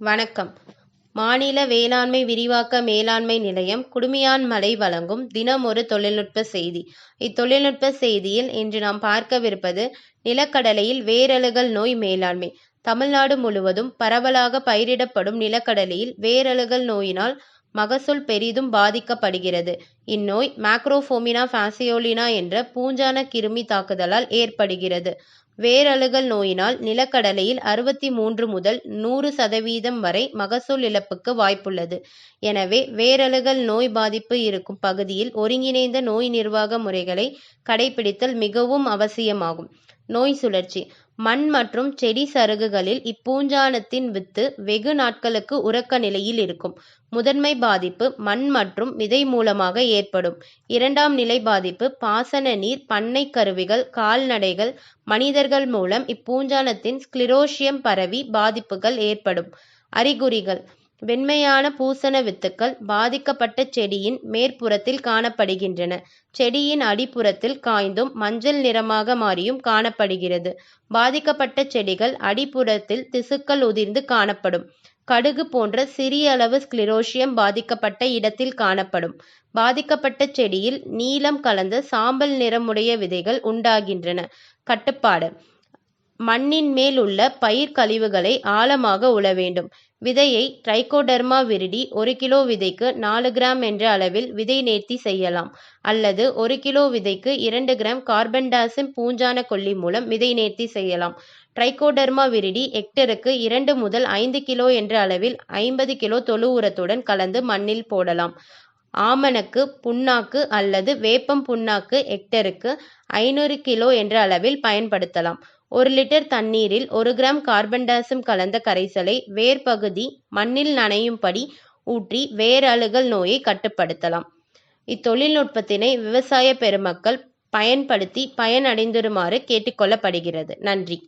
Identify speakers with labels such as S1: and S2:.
S1: வணக்கம். மாநில வேளாண்மை விரிவாக்க மேலாண்மை நிலையம் குடுமியான்மலை வழங்கும் தினம் ஒரு தொழில்நுட்ப செய்தி. இத்தொழில்நுட்ப செய்தியில் இன்று நாம் பார்க்கவிருப்பது நிலக்கடலையில் வேரழுகல் நோய் மேலாண்மை. தமிழ்நாடு முழுவதும் பரவலாக பயிரிடப்படும் நிலக்கடலையில் வேரழுகல் நோயினால் மகசூல் பெரிதும் பாதிக்கப்படுகிறது. இந்நோய் மேக்ரோஃபோமினா ஃபாசியோலினா என்ற பூஞ்சான கிருமி தாக்குதலால் ஏற்படுகிறது. வேரழுகல் நோயினால் நிலக்கடலையில் அறுபத்தி மூன்று முதல் நூறு சதவீதம் வரை மகசூல் இழப்புக்கு வாய்ப்புள்ளது. எனவே வேரழுகல் நோய் பாதிப்பு இருக்கும் பகுதியில் ஒருங்கிணைந்த நோய் நிர்வாக முறைகளை கடைபிடித்தல் மிகவும் அவசியமாகும். நோய் சுழற்சி. மண் மற்றும் செடி சருகுகளில் இப்பூஞ்சானத்தின் வித்து வெகு நாட்களுக்கு உறக்க நிலையில் இருக்கும். முதன்மை பாதிப்பு மண் மற்றும் விதை மூலமாக ஏற்படும். இரண்டாம் நிலை பாதிப்பு பாசன நீர் பண்ணை கருவிகள் கால்நடைகள் மனிதர்கள் மூலம் இப்பூஞ்சானத்தின் ஸ்க்ளிரோஷியம் பரவி பாதிப்புகள் ஏற்படும். அறிகுறிகள். வெண்மையான பூசண வித்துக்கள் பாதிக்கப்பட்ட செடியின் மேற்புறத்தில் காணப்படுகின்றன. செடியின் அடிப்புறத்தில் காய்ந்தும் மஞ்சள் நிறமாக மாறியும் காணப்படுகிறது. பாதிக்கப்பட்ட செடிகள் அடிப்புறத்தில் திசுக்கள் உதிர்ந்து காணப்படும். கடுகு போன்ற சிறிய அளவு ஸ்க்ளிரோஷியம் பாதிக்கப்பட்ட இடத்தில் காணப்படும். பாதிக்கப்பட்ட செடியில் நீலம் கலந்த சாம்பல் நிறமுடைய விதைகள் உண்டாகின்றன. கட்டுப்பாடு. மண்ணின் மேல் உள்ள பயிர் கழிவுகளை ஆழமாக உழ வேண்டும். விதையை ட்ரைகோடர்மா விரிடி ஒரு கிலோ விதைக்கு நாலு கிராம் என்ற அளவில் விதை நேர்த்தி செய்யலாம். அல்லது ஒரு கிலோ விதைக்கு இரண்டு கிராம் கார்பன்டாசிம் பூஞ்சான கொல்லி மூலம் விதை நேர்த்தி செய்யலாம். ட்ரைகோடர்மா விரிடி ஹெக்டருக்கு இரண்டு முதல் ஐந்து கிலோ என்ற அளவில் ஐம்பது கிலோ தொழு உரத்துடன் கலந்து மண்ணில் போடலாம். ஆமணக்கு புண்ணாக்கு அல்லது வேப்பம் புண்ணாக்கு ஹெக்டருக்கு ஐநூறு கிலோ என்ற அளவில் பயன்படுத்தலாம். ஒரு லிட்டர் தண்ணீரில் ஒரு கிராம் கார்பன் கார்பன்டாசம் கலந்த கரைசலை வேர் பகுதி மண்ணில் நனையும்படி ஊற்றி வேரழுகல் நோயை கட்டுப்படுத்தலாம். இத்தொழில்நுட்பத்தினை விவசாய பெருமக்கள் பயன்படுத்தி பயனடைந்திருமாறு கேட்டுக்கொள்ளப்படுகிறது. நன்றி.